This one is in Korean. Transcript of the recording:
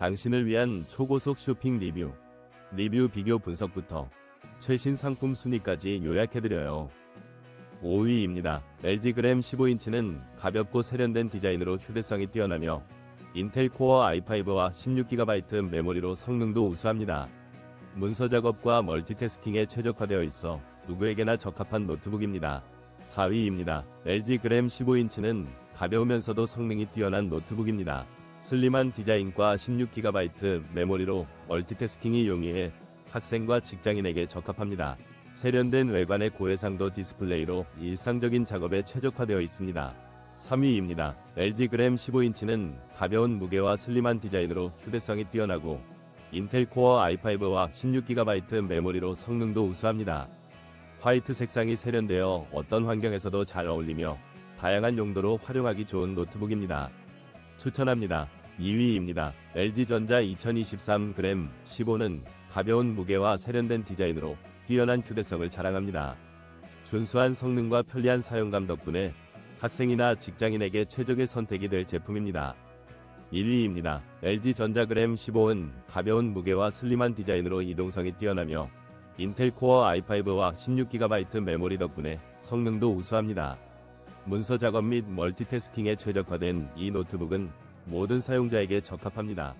당신을 위한 초고속 쇼핑 리뷰, 리뷰 비교 분석부터 최신 상품 순위까지 요약해드려요. 5위입니다. LG 그램 15인치는 가볍고 세련된 디자인으로 휴대성이 뛰어나며 인텔 코어 i5와 16GB 메모리로 성능도 우수합니다. 문서 작업과 멀티태스킹에 최적화되어 있어 누구에게나 적합한 노트북입니다. 4위입니다. LG 그램 15인치는 가벼우면서도 성능이 뛰어난 노트북입니다. 슬림한 디자인과 16GB 메모리로 멀티태스킹이 용이해 학생과 직장인에게 적합합니다. 세련된 외관의 고해상도 디스플레이로 일상적인 작업에 최적화되어 있습니다. 3위입니다. LG 그램 15인치는 가벼운 무게와 슬림한 디자인으로 휴대성이 뛰어나고 인텔 코어 i5와 16GB 메모리로 성능도 우수합니다. 화이트 색상이 세련되어 어떤 환경에서도 잘 어울리며 다양한 용도로 활용하기 좋은 노트북입니다. 추천합니다. 2위입니다. LG전자 2023 그램 15는 가벼운 무게와 세련된 디자인으로 뛰어난 휴대성을 자랑합니다. 준수한 성능과 편리한 사용감 덕분에 학생이나 직장인에게 최적의 선택이 될 제품입니다. 1위입니다. LG전자 그램 15은 가벼운 무게와 슬림한 디자인으로 이동성이 뛰어나며 인텔 코어 i5와 16GB 메모리 덕분에 성능도 우수합니다. 문서 작업 및 멀티태스킹에 최적화된 이 노트북은 모든 사용자에게 적합합니다.